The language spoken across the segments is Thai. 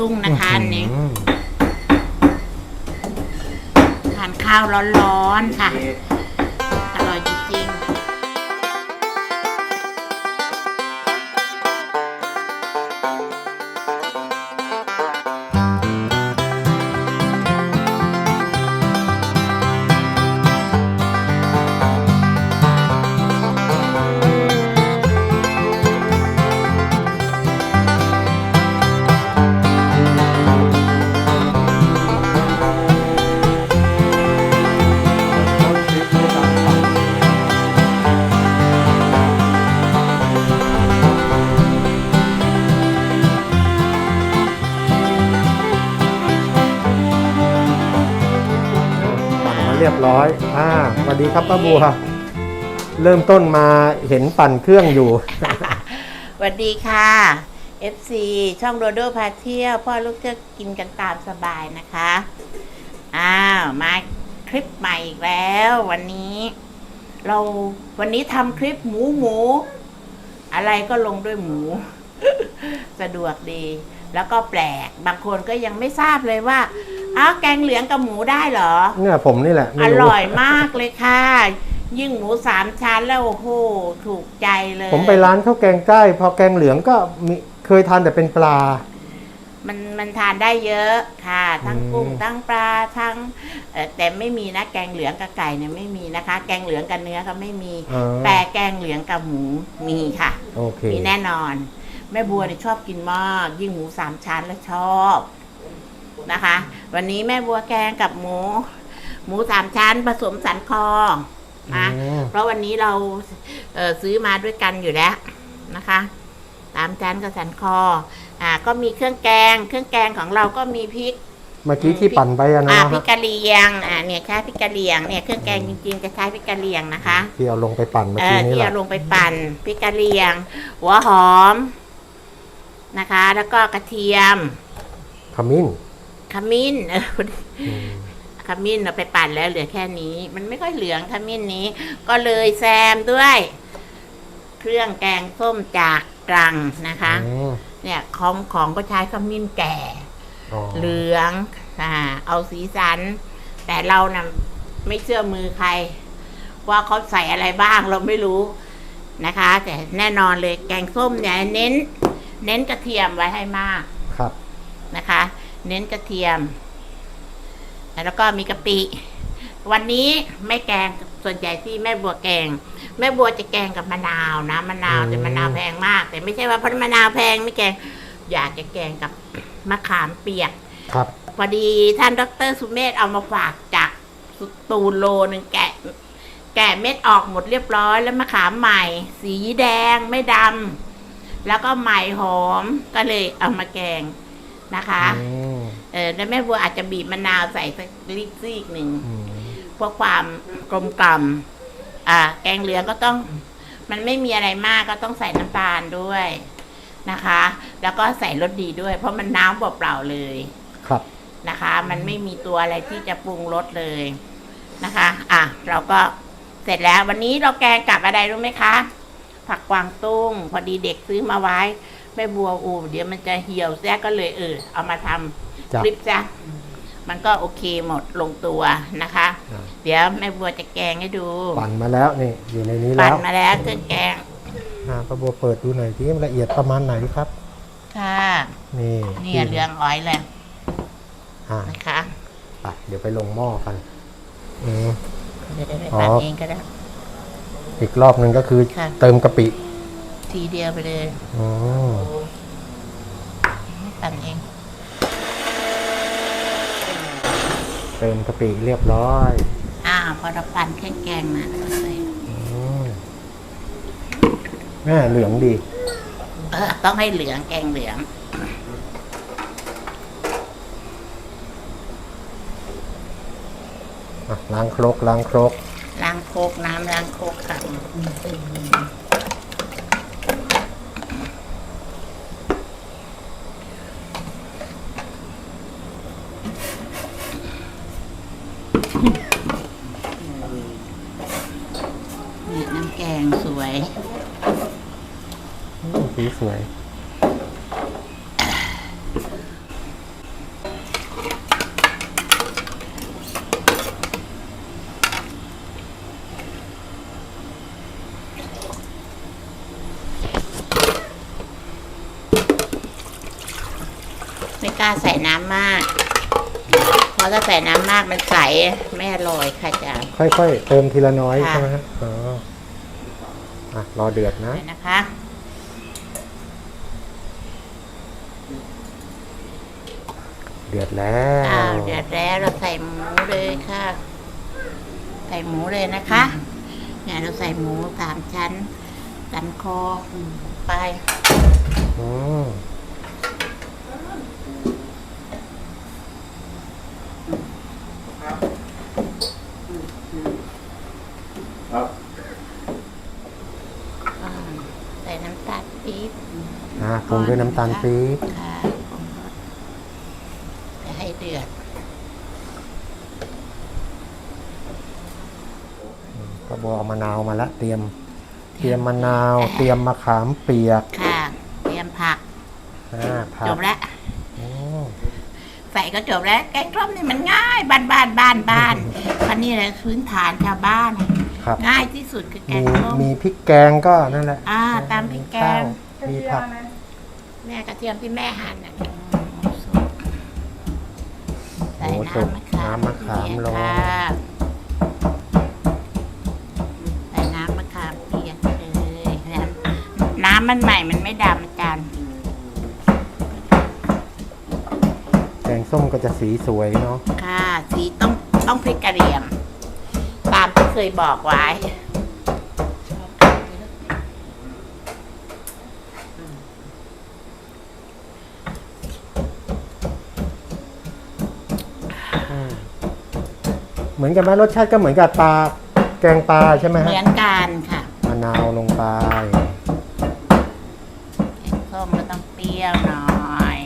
ตุ้งนะคะอันนี้อืมทานข้าวร้อนๆค่ะ เรียบร้อย อ่าสวัสดีครับป้าบัว เริ่มต้นมาเห็นปั่นเครื่องอยู่ สวัสดีค่ะ FC ช่องโดโดพาเที่ยวพ่อลูกเที่ยวกินกันตามสบายนะคะ อ้าวมาคลิปใหม่อีกแล้ว วันนี้ เราวันนี้ทำคลิปหมูหมู อะไรก็ลงด้วยหมู สะดวกดี แล้วก็แปลกบางคนก็ยังไม่ทราบเลยว่า อ้าวแกงเหลืองกับหมูได้เหรอ เนี่ยผมนี่แหละอไม่รู้ร่อยมากเลยค่ะ ยิ่งหมูสามชั้นแล้วโอ้โหถูกใจเลยผมไปร้านข้าวแกงใกล้ พอแกงเหลืองก็มีเคยทานแต่เป็นปลา มันมันทานได้เยอะค่ะ ทั้งอืมกุ้งทั้งปลาทั้งเอ่อแต่ไม่มีนะแกงเหลืองกับไก่เนี่ยไม่มีนะคะ แกงเหลืองกับเนื้อก็ไม่มี อ่าแต่แกงเหลืองกับหมูมีค่ะ โอเค มีแน่นอน แม่บัวเนี่ยชอบกินมาก ยิ่งหมูสามชั้นแล้วชอบ นะคะ วันนี้แม่บัวแกงกับหมู หมูสามชั้นผสมสันคอนะอืม เพราะวันนี้เราเอ่อซื้อมาด้วยกันอยู่แล้วนะคะ สามชั้นกับสันคอ อ่า ก็มีเครื่องแกง เครื่องแกงของเราก็มีพริก เมื่อกี้ที่ปั่นไปอะนะอ่าฮะพริกกะเหรี่ยง อ่า เนี่ยใช้พริกกะเหรี่ยง เนี่ยเครื่องแกงจริงๆจะใช้พริกกะเหรี่ยงนะคะ ที่เอาลงไปปั่นเมื่อเอกี้อนี่ที่แหละเอาลงไปปั่นพริกกะเหรี่ยง หัวหอมนะคะ แล้วก็กระเทียมขมิ้น ขมิ้นเอออืมขมิ้นเราไปปั่นแล้วเหลือแค่นี้ มันไม่ค่อยเหลืองขมิ้นนี้ ก็เลยแซมด้วย เครื่องแกงส้มจากตรังนะคะอืมเนี่ยของของก็ใช้ขมิ้นแก่อ๋อเหลืองอ่าเอาสีสัน แต่เรานะ่ะไม่เชื่อมือใคร ว่าเขาใส่อะไรบ้างเราไม่รู้นะคะ แต่แน่นอนเลยแกงส้มเนี่ยเน้น เน้นกระเทียมไว้ให้มากครับนะคะ เน้นกระเทียม แล้วก็มีกะปิ วันนี้ไม่แกงส่วนใหญ่ที่แม่บัวแกง แม่บัวจะแกงกับมะนาวนะมะนาวแต่มะนาวแพงมาก แต่ไม่ใช่ว่าเพราะมะนาวแพงไม่แกง อยากจะแกงกับมะขามเปียก ครับพอดีท่านดรสุเมธเอามาฝากจากสตูลโลหนึ่งแกะ แกะเม็ดออกหมดเรียบร้อยแล้วมะขามใหม่ สีแดงไม่ดำแล้วก็ใหม่หอมก็เลยเอามาแกงนะคะอืม เออแล้วแม่บัวอาจจะบีบมะนาวใส่สักลิตรซีกหนึ่งอืมเพื่อความกลมกล่อมอ่า แกงเหลืองก็ต้อง มันไม่มีอะไรมากก็ต้องใส่น้ำตาลด้วยนะคะ แล้วก็ใส่รสดีด้วย เพราะมันน้ำเปล่าๆเลย ครับ นะคะ มันไม่มีตัวอะไรที่จะปรุงรสเลยนะคะ อะ เราก็เสร็จแล้ว วันนี้เราแกงกับอะไรรู้ไหมคะ ผักกวางตุ้ง พอดีเด็กซื้อมาไว้ แม่บัวอูเดี๋ยวมันจะเหี่ยวแซ่ก็เลยเออ เอามาทำจ้ะคลิปจ้ะมันก็โอเคหมดลงตัวนะคะอ่าเดี๋ยวแม่บัวจะแกงให้ดู ปั่นมาแล้วนี่อยู่ในนี้ปั่แล้นวมาแล้วเครื่องแกงอ่าป้าบัวเปิดดูหน่อยที่ละเอียดประมาณไหนครับ ค่ะ นี่เนี่ยเหลืองอ้อยเลยอ่านะคะไปเดี๋ยวไปลงหม้อกันอืมเดี๋ยวได้ไปอ๋อปั่นเองก็ได้ อีกรอบหนึ่งก็คือค่ะเติมกะปิ ทีเดียวไปเลยอ๋อปั่นเอง เติมกะปิเรียบร้อย อ่า พอเราปั่นเครื่องแกงนะก็ใส่อืมแม่เหลืองดี เออ ต้องให้เหลืองแกงเหลืองอะล้างครกล้างครกล้างโคกน้ำล้างโคกค่ะ ยสีสวย ไม่กล้าใส่น้ำมาก เพราะถ้าใส่น้ำมากมันใส ไม่อร่อยค่ะอาจารค่อยๆ เติมทีละน้อยใช่ไหมฮะ อะรอเดือดนะเลยนะคะ เดือดแล้อ้าววเดือดแล้วเราใส่หมูเลยค่ะ ใส่หมูเลยนะคะเนี่ยเราใส่หมูสามชั้นสันคอไปอืมอ่าใส่น้ำตาลปี๊บ อะปรุงด้วยน้ำตาลปี๊บค่ะปรุงรสจะให้เดือดก็บอกเอามะนาวมาละเตรียม เตรียมมะนาว เตรียมมะขามเปียกค่ะเตรียมผักอ่าผัจกบแล้วอืมใส่ก็จบแล้วแกงส้มนี่มันง่ายบ้านบ้านบ้านบ้านคันนี้เลยพื้นฐานชาวบ้าน ครับ ง่ายที่สุดคือแกมีงส้มมีพริกแกงก็นั่นแหละอ่าตามพริกแกงข้าวมีผัก แม่กระเทียมที่แม่หั่นน่ะใส่หมูสุกน้ำมะขามน้ำมะขามลง เปียกค่ะใส่น้ำมะขามเปียกเลยน้ำมันใหม่มันไม่ดำอาจารย์แกงส้มก็จะสีสวยเนาะ ค่ะสีต้องต้องพริกกระเหรี่ยม ตามที่เคยบอกไว้ เหมือนกันไหมรสชาติก็เหมือนกับปลาแกงปลาใช่ไหมเหฮะมือนกันค่ะมะนาวลงไป แกงส้มก็ต้องเปรี้ยวหน่อย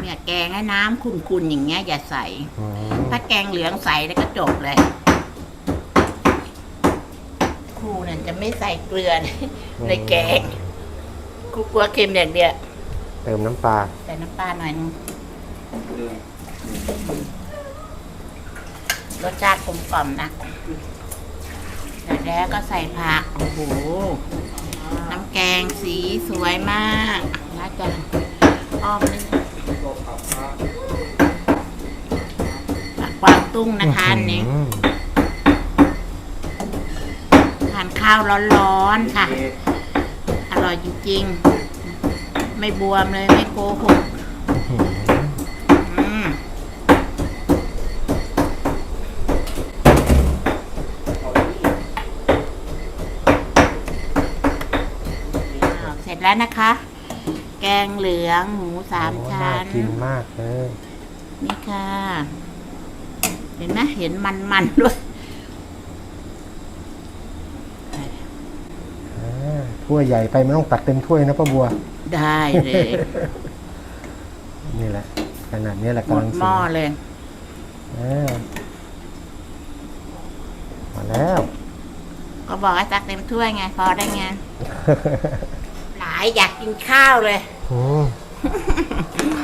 เนี่ยแกงให้น้ำขุ่นๆอย่างเงี้ยอย่าใส่ อืมถ้าแกงเหลืองใสแล้วก็จบเลย ครูเนี่ยจะไม่ใส่เกลือในแกงครูกลัวเค็มอย่างเดียวเติมน้ำปลา ใส่น้ำปลาหน่อยนึง รสชาติกลมกล่อมนะเสร็จแล้วก็ใส่ผัก โอ้โห น้ำแกงสีสวยมากน่าจะอ้อมนิดนึงผักกวางตุ้งนะคะอันนี้อืมทานข้าวร้อนๆค่ะ อร่อยจริงๆ ไม่บวมเลยไม่โกหกอืมอ้าวเสร็จ แล้วนะคะ แกงเหลืองหมูสามโอ้ชั้น กินมากเลยนี่ค่ะ เห็นไหมเห็นมันๆด้วยอ่าถ้วยใหญ่ไปไม่ต้องตักเต็มถ้วยนะป้าบัว ได้เลย นี่แหละ ขนาดนี้แหละหมกำดลังหม้อเลยอ่ามาแล้ว ก็บอกให้ตักเต็มถ้วยไง พอได้ไงหลายอยากกินข้าวเลย อืม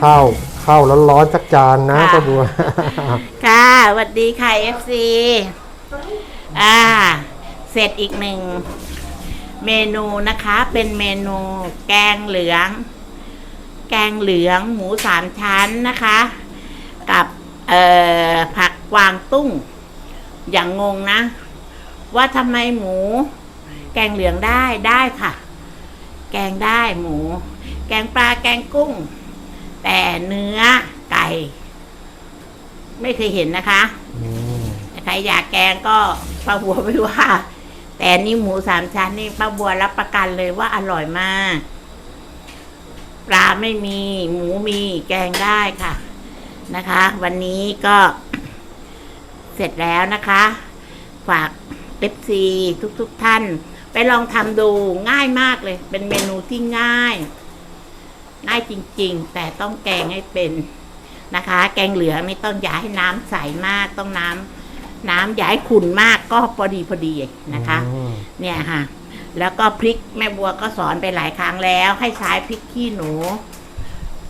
ข้าวข้าวร้อนๆสักจานนะค่ะ ป้าบัว ค่ะสวัสดีค่ะ FC อ่า เสร็จอีกหนึ่ง เมนูนะคะ เป็นเมนูแกงเหลือง แกงเหลืองหมูสามชั้นนะคะ กับเอ่อผักกวางตุ้ง อย่างงงนะ ว่าทำไมหมู แกงเหลืองได้ได้ค่ะ แกงได้หมู แกงปลาแกงกุ้ง แต่เนื้อไก่ ไม่เคยเห็นนะคะอืมใครอยากแกงก็ป้าบัวไม่ว่า แต่อันนี่หมูสามชั้นนี่ป้าบัวรับประกันเลยว่าอร่อยมาก ปลาไม่มี หมูมีแกงได้ค่ะนะคะ วันนี้ก็เสร็จแล้วนะคะ ฝากเอฟซีทุกๆทท่าน ไปลองทำดูง่ายมากเลย เป็นเมนูที่ง่าย ง่ายจริง ๆ แต่ต้องแกงให้เป็นนะคะ แกงเหลืองไม่ต้องอย่าให้น้ำใสมาก ต้องน้ำน้ำอย่าให้ขุ่นมากก็พอดีพอดีนะคะ อืมเนี่ยค่ะ แล้วก็พริกแม่บัวก็สอนไปหลายครั้งแล้ว ให้ใช้พริกขี้หนู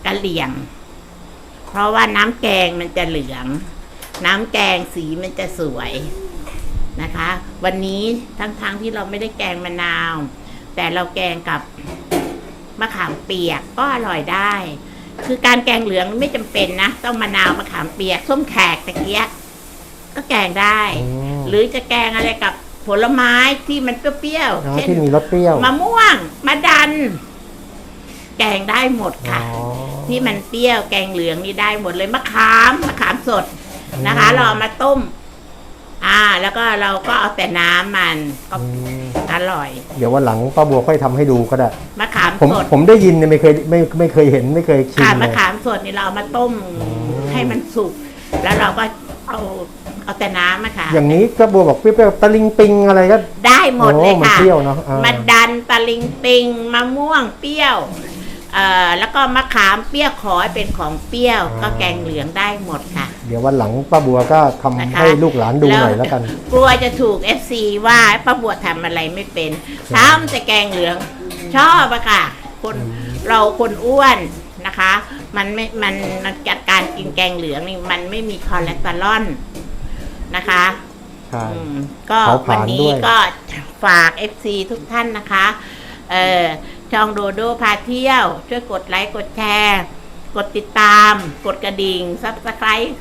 กะเหลี่ยง เพราะว่าน้ำแกงมันจะเหลือง น้ำแกงสีมันจะสวย นะคะ วันนี้ทั้งๆทที่เราไม่ได้แกงมะนาว แต่เราแกงกับมะขามเปียกก็อร่อยได้ คือการแกงเหลืองไม่จำเป็นนะ ต้องมะนาวมะขามเปียกส้มแขกตะเกียะก็แกงได้อืมหรือจะแกงอะไรกับผลไม้ที่มันเปรี้ยวอ๋อๆเช่นที่มีรสเปรี้ยวมะม่วงมะดัน แกงได้หมดอ๋อค่ะ ที่มันเปรี้ยวแกงเหลืองนี่ได้หมดเลยมะขามมะขามสดนะคะ เราเอามาต้ม อ่า แล้วก็เราก็เอาแต่น้ำมันก็อืมอร่อยเดี๋ยววันหลังป้าบัวค่อยทำให้ดูก็ได้ มะขามผมสดผมได้ยินเนี่ยไม่เคยไม่ไม่เคยเห็นไม่เคยชิมค่ะเลมะย ขามสดนี่เราเอามาต้มให้มันสุก แล้วเราก็เอาเอาแต่น้ำอะค่ะ อย่างนี้ก็บัวบอกเปรี้ยวๆตะลิงปิงอะไรก็ ได้หมดเลยโอ้มันค่ะเปรี้ยวเนอะอ่ามมะดันตะลิงปิงมะม่วงเปรี้ยวเอ่อแล้วก็มะขามเปรี้ยวขอให้เป็นของเปรี้ยว ก็แกงเหลืองได้หมดค่ะ เดี๋ยววันหลังป้าบัวก็ทำนะคะให้ลูกหลานดูหน่อยแล้วกัน กลัวจะถูก FC ว่าป้าบัวทำอะไรไม่เป็นทำแต่แกงเหลือง ชอบอะค่ะ คนเราคนอ้วนนะคะ มันไม่มันมันจัดการกินแกงเหลืองนี่มันไม่มีคอเลสเตอรอลนะคะ ใช่ อืมก็เผาผวันลาญนี้ด้วย ก็ฝาก FC ทุกท่านนะคะ เออช่องโดโดพาเที่ยว ช่วยกดไลค์ กดแชร์ กดติดตาม กดกระดิ่งซับสไครต์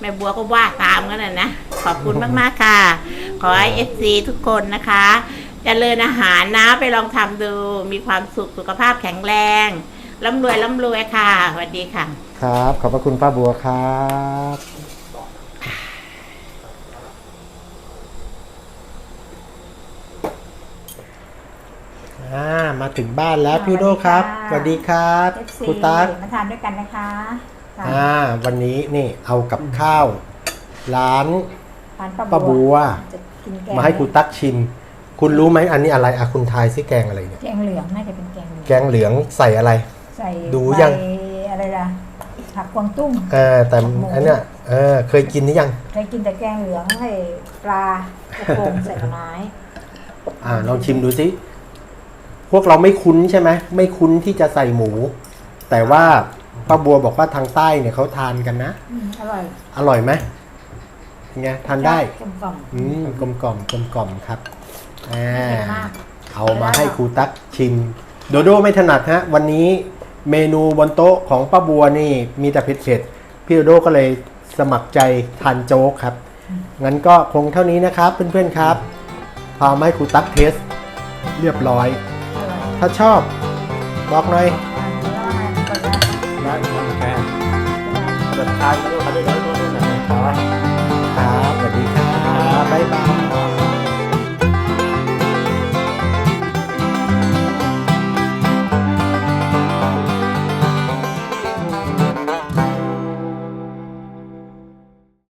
แม่บัวก็ว่าตามกันนะนะขอบคุณมากๆค่ะ ขอให้ FC ทุกคนนะคะจเจริญอาหารนะไปลองทำดู มีความสุขสุขภาพแข็งแรงร่ำรวยร่ำรวยค่ะสวัสดีค่ะ ครับ ขอบพระคุณป้าบัวครับอ่ามาถึงบ้านแล้วอ่าพี่โดครับสสวัวัสสดีดีคค่ะรับ FC คุณตั๊ก มาทานด้วยกันนะคะค่ะ อ่าวันนี้นี่เอากับข้าวร้านทานป้าป้าบัวจะกินแกงมาให้คุณตั๊กชิม คุณรู้ไหมอันนี้อะไรอะคุณทายซิแกงอะไรเนี่ยแกงเหลืองน่าจะเป็นแกงเหลืองแกงเหลืองใส่อะไร ใส่ดูยังใบอะไรล่ะผักกวางตุ้งเออแต่หมูอันเนี้ยเออเคยกินหรือยังเคยกินแต่แกงเหลืองไอ้ปลาโป่งใส่ไม้อ่าลองชิมดูสิพวกเราไม่คุ้นใช่ไหมไม่คุ้นที่จะใส่หมู แต่ว่า ป้าบัวบอกว่าทางใต้เนี่ยเขาทานกันนะ อืมอร่อยอร่อยไหมเป็นไงทานได้ กลมกล่อม อืมกลมกล่อมกลมกล่อมครับอ่าเผ็ดมากเอามาให้ครูตั๊กชิม โดโดไม่ถนัดฮะ วันนี้เมนูบนโต๊ะของป้าบัวนี่มีแต่เผ็ดๆพี่โดโดก็เลยสมัครใจทานโจ๊กครับ งั้นก็คงเท่านี้นะครับ เพื่อนๆครับ พามาให้ครูตั๊กเทส เรียบร้อย อร่อย ถ้าชอบ บอกหน่อยอ นะมันดทครับสวัสดีครับบ๊ายบาย